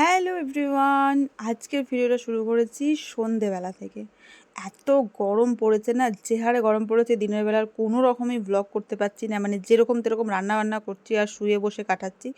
Hello everyone, আজকের ভিডিওটা শুরু করেছি সন্ধেবেলা থেকে। এত গরম পড়েছে না, যে হারে গরম পড়েছে, দিনের বেলার কোনো রকমই ব্লগ করতে পারছি না মানে যেরকম তেরকম রান্না বান্না করছি আর শুয়ে বসে কাটাচ্ছি।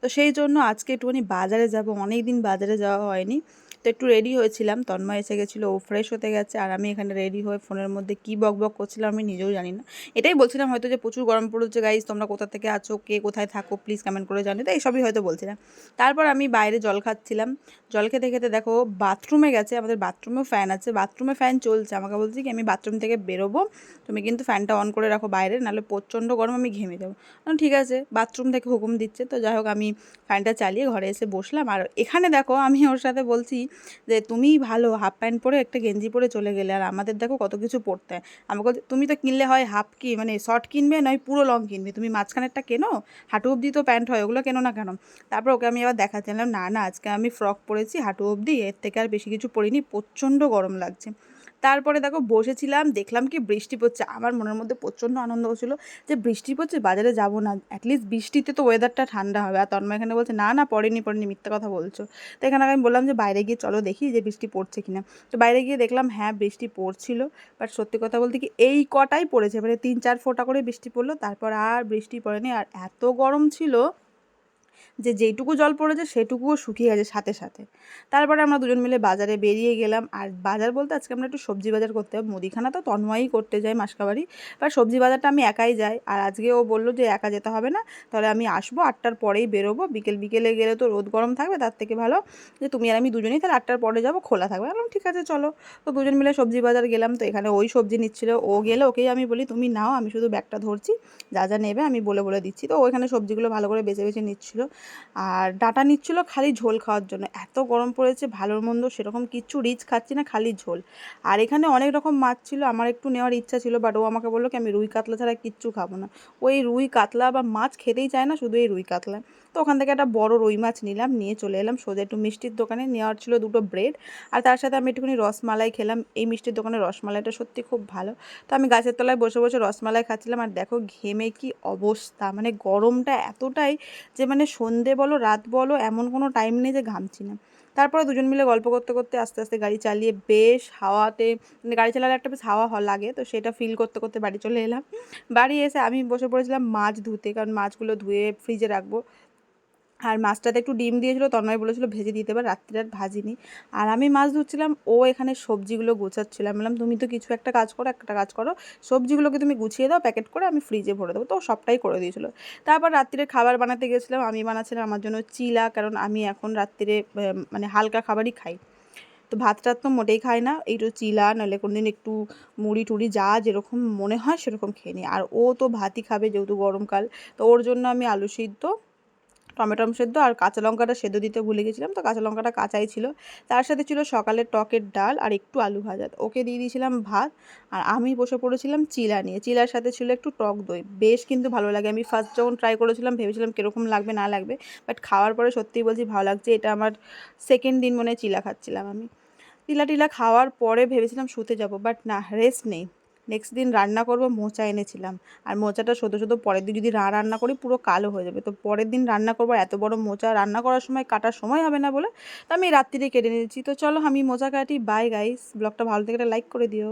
তো সেই জন্য আজকে একটুখানি বাজারে যাব অনেক দিন বাজারে যাওয়া হয়নি। তো একটু রেডি হয়েছিলাম। তন্ময় এসে গেছিল, ও ফ্রেশ হতে গেছে আর আমি এখানে রেডি হয়ে ফোনের মধ্যে কী বক বক করছিলাম আমি নিজেও জানি না। এটাই বলছিলাম হয়তো যে প্রচুর গরম পড়েছে গাইজ তোমরা কোথা থেকে আছো, কে কোথায় থাকো প্লিজ কমেন্ট করে জানি তো এইসবই হয়তো বলছিলাম। তারপর আমি বাইরে জল খাচ্ছিলাম। জল খেতে খেতে দেখো বাথরুমে গেছে, আমাদের বাথরুমেও ফ্যান আছে। বাথরুমে ফ্যান চলছে। আমাকে বলছি কি, আমি বাথরুম থেকে বেরোবো, তুমি কিন্তু ফ্যানটা অন করে রাখো বাইরে, নাহলে প্রচণ্ড গরম আমি ঘেমে যাব। ঠিক আছে বাথরুম থেকে হুকুম দিচ্ছে। তো যাই হোক, আমি ফ্যানটা চালিয়ে ঘরে এসে বসলাম। আর এখানে দেখো, আমি ওর সাথে বলছি যে তুমিই ভালো হাফ প্যান্ট পরে একটা গেঞ্জি পরে চলে গেলে আর আমাদের দেখো কত কিছু পড়তে হয় আমাকে তুমি তো কিনলে হয় হাফ কি মানে শর্ট কিনবে নয় পুরো লং কিনবে? তুমি মাঝখানেরটা কেনো? হাঁটু অবধি তো প্যান্ট হয়, ওগুলো কেনো না কেন? তারপর ওকে আমি আবার দেখাচ্ছিলাম না না, আজকে আমি ফ্রক পরেছি হাঁটু অবধি, এর থেকে আর বেশি কিছু পরিনি, প্রচণ্ড গরম লাগছে। তারপরে দেখো বসেছিলাম, দেখলাম কি বৃষ্টি পড়ছে। আমার মনের মধ্যে প্রচণ্ড আনন্দ হচ্ছিল যে বৃষ্টি পড়ছে, বাজারে যাব না। অ্যাটলিস্ট বৃষ্টিতে তো ওয়েদারটা ঠান্ডা হবে। আর তন্ময় এখানে বলছে, না না, পড়েনি পড়েনি, মিথ্যা কথা বলছো। তো এখানে আমি বললাম যে, বাইরে গিয়ে চলো দেখি যে বৃষ্টি পড়ছে কিনা। তো বাইরে গিয়ে দেখলাম হ্যাঁ বৃষ্টি পড়ছিল। বাট সত্যি কথা বলতে কি এই কটাই পড়েছে। মানে তিন, চার ফোঁটা করে বৃষ্টি পড়ল, তারপর আর বৃষ্টি পড়েনি। আর এত গরম ছিল যে যেইটুকু জল পড়েছে সেটুকুও শুকিয়ে গেছে সাথে সাথে। তারপরে আমরা দুজন মিলে বাজারে বেরিয়ে গেলাম। আর বাজার বলতে আজকে আমরা একটু সবজি বাজার করতে হবে মুদিখানা তো তন্ময়ই করতে যাই মাসকাবাড়ি। বা সবজি বাজারটা আমি একাই যাই। আর আজকে ও বলল যে একা যেতে হবে না, তাহলে আমি আসব, আটটার পরেই বেরোবো। বিকেল, বিকেলে গেলে তো রোদ গরম থাকবে, তার থেকে ভালো যে তুমি আর আমি দুজনেই তাহলে আটটার পরে যাব, খোলা থাকবে। বললাম, ঠিক আছে, চলো। তো দুজন মিলে সবজি বাজার গেলাম। তো এখানে ওই সবজি নিচ্ছিল, ও গেলে ওকেই আমি বলি, তুমি নাও, আমি শুধু ব্যাগটা ধরছি, যা যা নেবে আমি বলে বলে দিচ্ছি। তো ওইখানে সবজিগুলো ভালো করে বেছে বেছে নিচ্ছিলো। আর ডাটা নিচ্ছিল খালি ঝোল খাওয়ার জন্য। এত গরম পড়েছে ভালোর মন্দ সেরকম কিচ্ছু রিচ খাচ্ছি না, খালি ঝোল। আর এখানে অনেক রকম মাছ ছিল, আমার একটু নেওয়ার ইচ্ছা ছিল বাট ও আমাকে বলল কি, আমি রুই কাতলা ছাড়া কিচ্ছু খাব না। ওই রুই কাতলা বা মাছ খেতেই চায় না, শুধু এই রুই কাতলা। তো ওখান থেকে একটা বড় রুই মাছ নিলাম, নিয়ে চলে এলাম সোজা একটু মিষ্টির দোকানে। নেওয়ার ছিল দুটো ব্রেড আর তার সাথে আমি একটুখানি রসমালাই খেলাম। এই মিষ্টির দোকানে রসমালাইটা সত্যি খুব ভালো। তো আমি গাছের তলায় বসে বসে রসমালাই খাচ্ছিলাম আর দেখো ঘেমে কি অবস্থা। মানে গরমটা এতটাই যে মানে সন্ধে বলো, রাত বলো, এমন কোনো টাইম নেই যে ঘামছি না। তারপরে দুজন মিলে গল্প করতে করতে আস্তে আস্তে গাড়ি চালিয়ে বেশ হাওয়াতে মানে গাড়ি চালালে একটা বেশ হাওয়া লাগে, তো সেটা ফিল করতে করতে বাড়ি চলে এলাম। বাড়ি এসে আমি বসে পড়েছিলাম মাছ ধুতে, কারণ মাছগুলো ধুয়ে ফ্রিজে রাখব। আর মাছটাতে একটু ডিম দিয়েছিলো, তন্ময় বলেছিলো ভেজে দিতে পারে, রাত্রে আর ভাজিনি। আর আমি মাছ ধুচ্ছিলাম ও এখানে সবজিগুলো গোছাচ্ছিলাম বললাম, তুমি তো কিছু একটা কাজ করো, একটা কাজ করো। সবজিগুলোকে তুমি গুছিয়ে দাও, প্যাকেট করে আমি ফ্রিজে ভরে দেবো। তো সবটাই করে দিয়েছিলো। তারপর রাত্রিরে খাবার বানাতে গেছিলাম, আমি বানাচ্ছিলাম আমার জন্য চিলা, কারণ আমি এখন রাত্রিরে মানে হালকা খাবারই খাই। তো ভাত টাত তো মোটেই খাই না, একটু চিলা, নাহলে কোনো দিন একটু মুড়ি টুড়ি যা যেরকম মনে হয় সেরকম খেয়ে নিই। আর ও তো ভাতই খাবে যেহেতু গরমকাল, তো ওর জন্য আমি আলু সিদ্ধ টমেটম সেদ্ধ আর কাঁচা লঙ্কাটা সেদ্ধ দিতে ভুলে গেছিলাম, তো কাঁচা লঙ্কাটা কাঁচাই ছিল। তার সাথে ছিল সকালের টকের ডাল আর একটু আলু ভাজা। ওকে দিয়ে দিয়েছিলাম ভাত আর আমি বসে পড়েছিলাম চিলা নিয়ে। চিলার সাথে ছিল একটু টক দই। বেশ কিন্তু ভালো লাগে। আমি ফার্স্ট যখন ট্রাই করেছিলাম ভেবেছিলাম কীরকম লাগবে, না লাগবে। বাট খাওয়ার পরে সত্যিই বলছি ভালো লাগছে। এটা আমার সেকেন্ড দিন মনে চিলা খাচ্ছিলাম আমি। চিলা টিলা খাওয়ার পরে ভেবেছিলাম শুতে যাব বাট না রেস্ট নেই। নেক্সট দিন রান্না করব, মোচা এনেছিলাম। আর মোচাটা শুধু শুধু পরের দিন যদি রা রান্না করি, পুরো কালো হয়ে যাবে। তো পরের দিন রান্না করব এত বড় মোচা রান্না করার সময় কাটার সময় হবে না বলে তো আমি রাত্রিরে কেটে নিয়েছি। তো চলো আমি মোচা কাটি। বাই গাইস ব্লগটা ভালো থেকে লাইক করে দিও।